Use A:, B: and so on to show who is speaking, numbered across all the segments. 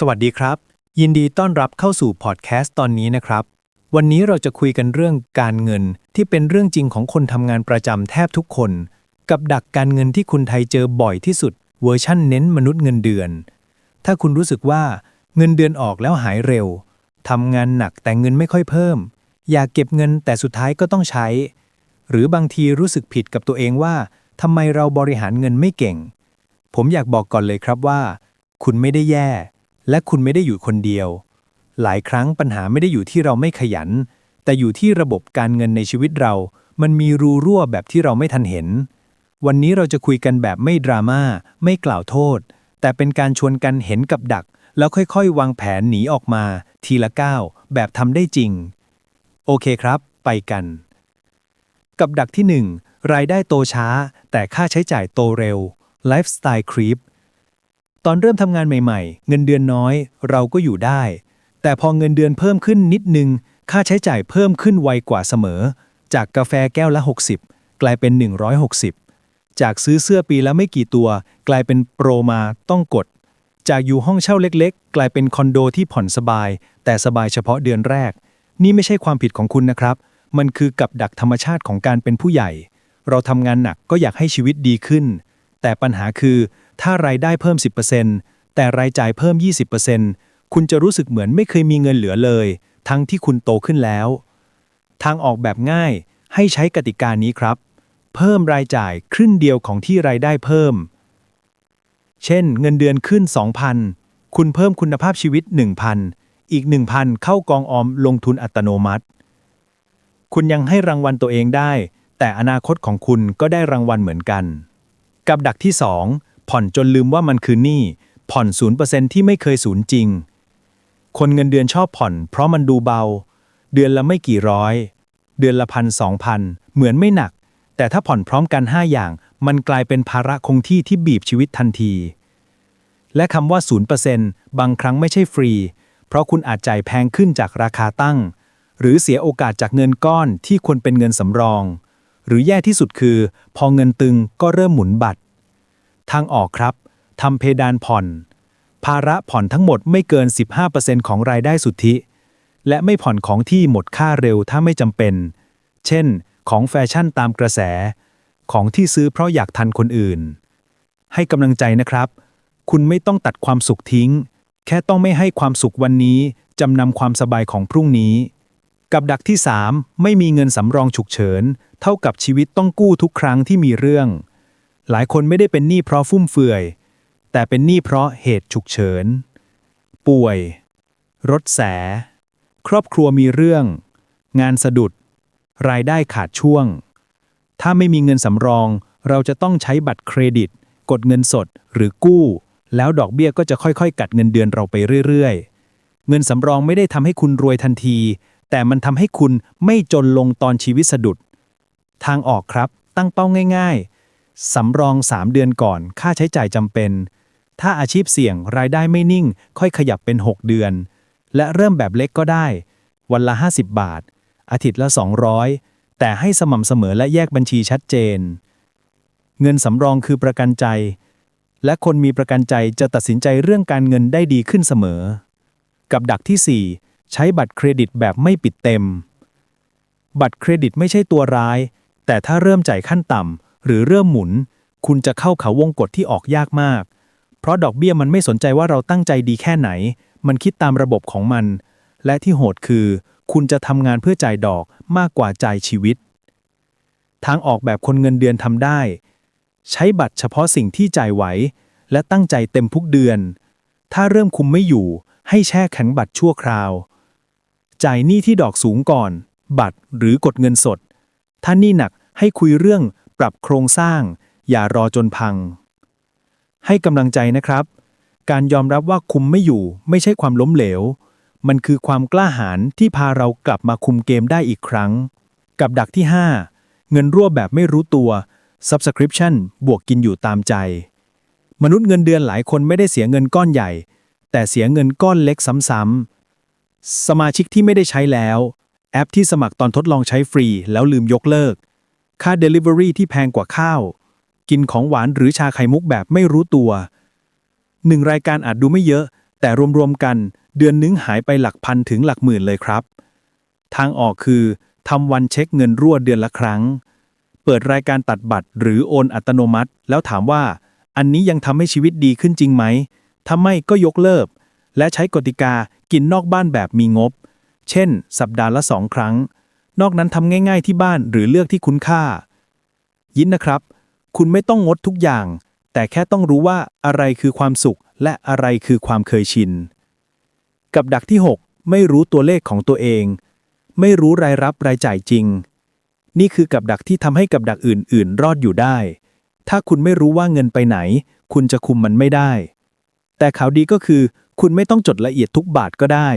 A: สวัสดีครับ ยินดีต้อนรับเข้าสู่พอดแคสต์ตอนนี้นะครับ วันนี้เราจะคุยกันเรื่องการเงินที่เป็นเรื่องจริงของคนทำงานประจำแทบทุกคน กับดักการเงินที่คุณไทยเจอบ่อยที่สุด เวอร์ชั่นเน้นมนุษย์เงินเดือน ถ้าคุณรู้สึกว่าเงินเดือนออกแล้วหายเร็วทำงานหนักแต่เงินไม่ค่อยเพิ่ม อยากเก็บเงินแต่สุดท้ายก็ต้องใช้ หรือบางทีรู้สึกผิดกับตัวเองว่าทำไมเราบริหารเงินไม่เก่ง ผมอยากบอกก่อนเลยครับว่า คุณไม่ได้แย่ และคุณไม่ได้อยู่คนเดียว หลายครั้งปัญหาไม่ได้อยู่ที่เราไม่ขยัน แต่อยู่ที่ระบบการเงินในชีวิตเรา มันมีรูรั่วแบบที่เราไม่ทันเห็น วันนี้เราจะคุยกันแบบไม่ดราม่าไม่กล่าวโทษ แต่เป็นการชวนกันเห็นกับดัก แล้วค่อยๆ วางแผนหนีออกมา ทีละก้าวแบบทำได้จริง โอเคครับ ไปกัน กับดักที่ 1 รายได้โตช้า แต่ค่าใช้จ่ายโตเร็วไลฟ์สไตล์ครีป ตอนเริ่มทำงานใหม่ๆ เงินเดือนน้อย เราก็อยู่ได้ แต่พอเงินเดือนเพิ่มขึ้นนิดนึง ค่าใช้จ่ายเพิ่มขึ้นไวกว่าเสมอ จากกาแฟแก้วละ 60 กลายเป็น 160 จากซื้อเสื้อปีละไม่กี่ตัว กลายเป็นโปรมาต้องกด จากอยู่ห้องเช่าเล็กๆ กลายเป็นคอนโดที่ผ่อนสบาย แต่สบายเฉพาะเดือนแรก นี่ไม่ใช่ความผิดของคุณนะครับ มันคือกับดักธรรมชาติของการเป็นผู้ใหญ่ เราทำงานหนักก็อยากให้ชีวิตดีขึ้น แต่ปัญหาคือ ถ้ารายได้เพิ่ม 10%แต่รายจ่ายเพิ่ม 20%คุณจะรู้สึกเหมือนไม่เคยมีเงินเหลือเลย ทั้งที่คุณโตขึ้นแล้ว ทางออกแบบง่ายให้ใช้กติกานี้ครับ เพิ่มรายจ่ายครึ่งเดียวของที่รายได้เพิ่ม เช่น เงินเดือนขึ้น 2,000 คุณเพิ่มคุณภาพชีวิต 1,000 อีก 1,000 เข้ากองออมลงทุนอัตโนมัติ คุณยังให้รางวัลตัวเองได้ แต่อนาคตของคุณก็ได้รางวัลเหมือนกัน กับดักที่ 2 ผ่อนจนลืมว่ามันคือหนี้ผ่อน0%ที่ไม่เคยศูนย์จริง คนเงินเดือนชอบผ่อน เพราะมันดูเบา เดือนละไม่กี่ร้อย เดือนละพันสองพันเหมือนไม่หนัก แต่ถ้าผ่อนพร้อมกัน 5 อย่าง มันกลายเป็นภาระคงที่ที่บีบชีวิตทันที และคำว่า0%บางครั้งไม่ใช่ฟรี เพราะคุณอาจจ่ายแพงขึ้นจากราคาตั้ง หรือเสียโอกาสจากเงินก้อนที่ควรเป็นเงินสำรอง หรือแย่ที่สุดคือ พอเงินตึงก็เริ่มหมุนบัตร ทางออกครับทำเพดานผ่อน ภาระผ่อนทั้งหมดไม่เกิน 15%ของรายได้สุทธิ และไม่ผ่อนของที่หมดค่าเร็วถ้าไม่จำเป็น เช่น ของแฟชั่นตามกระแส ของที่ซื้อเพราะอยากทันคนอื่น ให้กำลังใจนะครับ คุณไม่ต้องตัดความสุขทิ้ง แค่ต้องไม่ให้ความสุขวันนี้จำนำความสบายของพรุ่งนี้ กับดักที่ 3 ไม่มีเงินสำรองฉุกเฉิน เท่ากับชีวิตต้องกู้ทุกครั้งที่มีเรื่อง หลายคนไม่ได้เป็นหนี้เพราะฟุ่มเฟือย แต่เป็นหนี้เพราะเหตุฉุกเฉิน ป่วย รถแส ครอบครัวมีเรื่อง งานสะดุด รายได้ขาดช่วง ถ้าไม่มีเงินสำรอง เราจะต้องใช้บัตรเครดิต กดเงินสดหรือกู้ แล้วดอกเบี้ยก็จะค่อยๆ กัดเงินเดือนเราไปเรื่อยๆ เงินสำรองไม่ได้ทำให้คุณรวยทันที แต่มันทำให้คุณไม่จนลงตอนชีวิตสะดุด ทางออกครับ ตั้งเป้าง่าย ๆ สำรอง 3 เดือนก่อน ค่าใช้จ่ายจำเป็น ถ้าอาชีพเสี่ยงรายได้ไม่นิ่ง ค่อยขยับเป็น 6 เดือน และเริ่มแบบเล็กก็ได้ วันละ 50 บาท อาทิตย์ละ 200 แต่ให้สม่ำเสมอและแยกบัญชีชัดเจน เงินสำรองคือประกันใจ และคนมีประกันใจจะตัดสินใจเรื่องการเงินได้ดีขึ้นเสมอ กับดักที่ 4 ใช้บัตรเครดิตแบบไม่ปิดเต็ม บัตรเครดิตไม่ใช่ตัวร้าย แต่ถ้าเริ่มจ่ายขั้นต่ำ หรือเริ่มหมุน คุณจะเข้าเขาวงกฏที่ออกยากมาก เพราะดอกเบี้ยมันไม่สนใจว่าเราตั้งใจดีแค่ไหน มันคิดตามระบบของมัน และที่โหดคือ คุณจะทำงานเพื่อจ่ายดอกมากกว่าจ่ายชีวิต ทางออกแบบคนเงินเดือนทำได้ ใช้บัตรเฉพาะสิ่งที่จ่ายไหว และตั้งใจเต็มทุกเดือน ถ้าเริ่มคุมไม่อยู่ให้แช่แข็งบัตรชั่วคราว จ่ายหนี้ที่ดอกสูงก่อน บัตรหรือกดเงินสด ถ้าหนี้หนักให้คุยเรื่อง ปรับโครงสร้าง อย่ารอจนพัง ให้กำลังใจนะครับ การยอมรับว่าคุมไม่อยู่ ไม่ใช่ความล้มเหลว มันคือความกล้าหาญที่พาเรากลับมาคุมเกมได้อีกครั้ง กับดักที่ 5 เงินรั่วแบบไม่รู้ตัว subscription บวกกินอยู่ตามใจ มนุษย์เงินเดือนหลายคนไม่ได้เสียเงินก้อนใหญ่ แต่เสียเงินก้อนเล็กซ้ำๆสมาชิกที่ไม่ได้ใช้แล้ว แอปที่สมัครตอนทดลองใช้ฟรีแล้วลืมยกเลิก ค่า Delivery ที่แพงกว่าข้าว กินของหวานหรือชาไข่มุกแบบไม่รู้ตัวหนึ่งรายการอาจดูไม่เยอะ แต่รวมๆกัน เดือนนึงหายไปหลักพันถึงหลักหมื่นเลยครับ ทางออกคือทำวันเช็คเงินรั่วเดือนละครั้ง เปิดรายการตัดบัตรหรือโอนอัตโนมัติ แล้วถามว่า อันนี้ยังทำให้ชีวิตดีขึ้นจริงไหมถ้าไม่ก็ยกเลิก และใช้กติกากินนอกบ้านแบบมีงบ เช่น สัปดาห์ละสองครั้ง นอกนั้นทำง่าย ๆ ที่บ้านหรือเลือกที่คุ้นค่า ยินนะครับ คุณไม่ต้องงดทุกอย่าง แต่แค่ต้องรู้ว่าอะไรคือความสุขและอะไรคือความเคยชิน กับดักที่ 6 ไม่รู้ตัวเลขของตัวเอง ไม่รู้รายรับรายจ่ายจริง นี่คือกับดักที่ทำให้กับดักอื่น ๆ รอดอยู่ได้ ถ้าคุณไม่รู้ว่าเงินไปไหน คุณจะคุมมันไม่ได้ แต่ข่าวดีก็คือ คุณไม่ต้องจดละเอียดทุกบาทก็ได้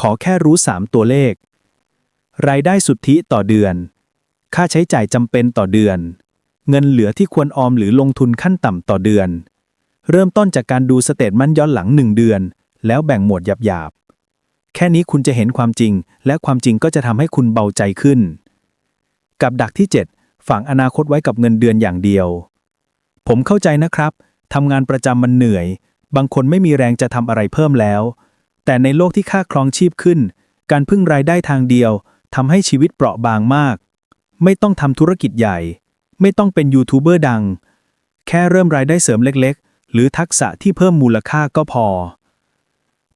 A: ขอแค่รู้ 3 ตัวเลข รายได้สุทธิต่อเดือน ค่าใช้จ่ายจำเป็นต่อเดือน เงินเหลือที่ควรออมหรือลงทุนขั้นต่ำต่อเดือน เริ่มต้นจากการดูสเตทมันย้อนหลัง 1 เดือน แล้วแบ่งหมวดหยาบๆ แค่นี้คุณจะเห็นความจริง และความจริงก็จะทำให้คุณเบาใจขึ้น กับดักที่ 7 ฝังอนาคตไว้กับเงินเดือนอย่างเดียว ผมเข้าใจนะครับทำงานประจำมันเหนื่อย บางคนไม่มีแรงจะทำอะไรเพิ่มแล้ว แต่ในโลกที่ค่าครองชีพขึ้น การพึ่งรายได้ทางเดียว ทำให้ชีวิตเปราะบางมาก ไม่ต้องทำธุรกิจใหญ่ ไม่ต้องเป็นยูทูบเบอร์ดัง แค่เริ่มรายได้เสริมเล็กๆ หรือทักษะที่เพิ่มมูลค่าก็พอ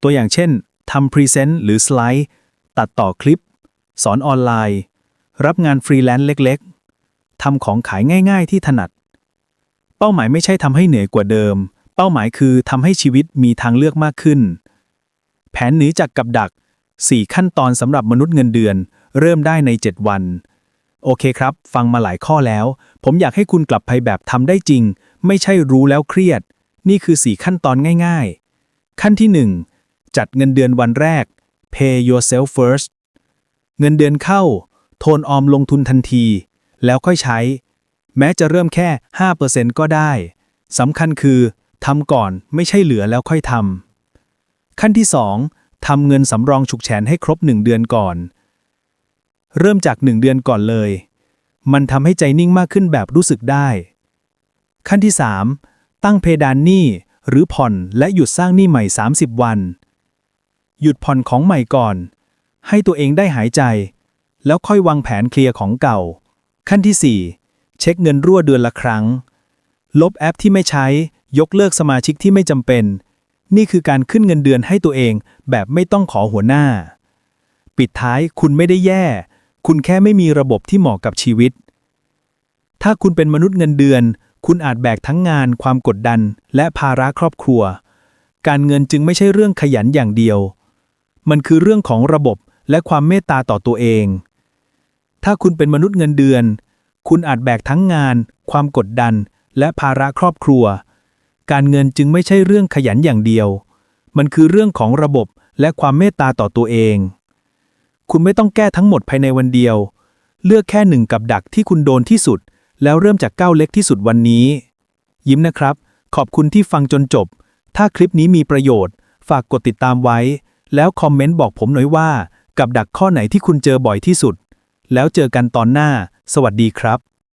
A: ตัวอย่างเช่นทำพรีเซนต์หรือสไลด์ ตัดต่อคลิป สอนออนไลน์ รับงานฟรีแลนซ์เล็กๆทำของขายง่าย ๆ ที่ถนัด เป้าหมายไม่ใช่ทำให้เหนื่อยกว่าเดิม เป้าหมายคือทำให้ชีวิตมีทางเลือกมากขึ้น แผนหนีจากกับดัก 4 ขั้นตอนสำหรับมนุษย์เงินเดือน เริ่มได้ใน 7 วัน โอเคครับ ฟังมาหลายข้อแล้ว ผมอยากให้คุณกลับไปแบบทำได้จริง ไม่ใช่รู้แล้วเครียด นี่คือ 4 ขั้นตอนง่าย ๆ ขั้นที่ 1 จัดเงินเดือนวันแรก pay yourself first เงินเดือนเข้า โทนออมลงทุนทันที แล้วค่อยใช้ แม้จะเริ่มแค่ 5%ก็ได้สำคัญคือทำก่อนไม่ใช่เหลือแล้วค่อยทำขั้นที่ 2ทำเงินสำรองฉุกเฉินให้ครบ 1 เดือนก่อน เริ่มจาก1เดือนก่อนเลย มันทำให้ใจนิ่งมากขึ้นแบบรู้สึกได้ ขั้นที่ 3 ตั้งเพดานหนี้หรือผ่อนและหยุดสร้างหนี้ใหม่ 30 วัน หยุดผ่อนของใหม่ก่อน ให้ตัวเองได้หายใจ แล้วค่อยวางแผนเคลียร์ของเก่า ขั้นที่ 4 เช็คเงินรั่วเดือนละครั้ง ลบแอปที่ไม่ใช้ ยกเลิกสมาชิกที่ไม่จำเป็น นี่คือการขึ้นเงินเดือนให้ตัวเองแบบไม่ต้องขอหัวหน้า ปิดท้ายคุณไม่ได้แย่ คุณแค่ไม่มีระบบที่เหมาะกับชีวิต ถ้าคุณเป็นมนุษย์เงินเดือน คุณอาจแบกทั้งงาน ความกดดัน และภาระครอบครัว การเงินจึงไม่ใช่เรื่องขยันอย่างเดียว มันคือเรื่องของระบบและความเมตตาต่อตัวเอง ถ้าคุณเป็นมนุษย์เงินเดือน คุณอาจแบกทั้งงาน ความกดดัน และภาระครอบครัว การเงินจึงไม่ใช่เรื่องขยันอย่างเดียว มันคือเรื่องของระบบและความเมตตาต่อตัวเอง คุณไม่ต้องแก้ทั้งหมดภายในวันเดียว เลือกแค่หนึ่งกับดักที่คุณโดนที่สุด แล้วเริ่มจากก้าวเล็กที่สุดวันนี้ ยิ้มนะครับ ขอบคุณที่ฟังจนจบ ถ้าคลิปนี้มีประโยชน์ ฝากกดติดตามไว้ แล้วคอมเมนต์บอกผมหน่อยว่า กับดักข้อไหนที่คุณเจอบ่อยที่สุด แล้วเจอกันตอนหน้า สวัสดีครับ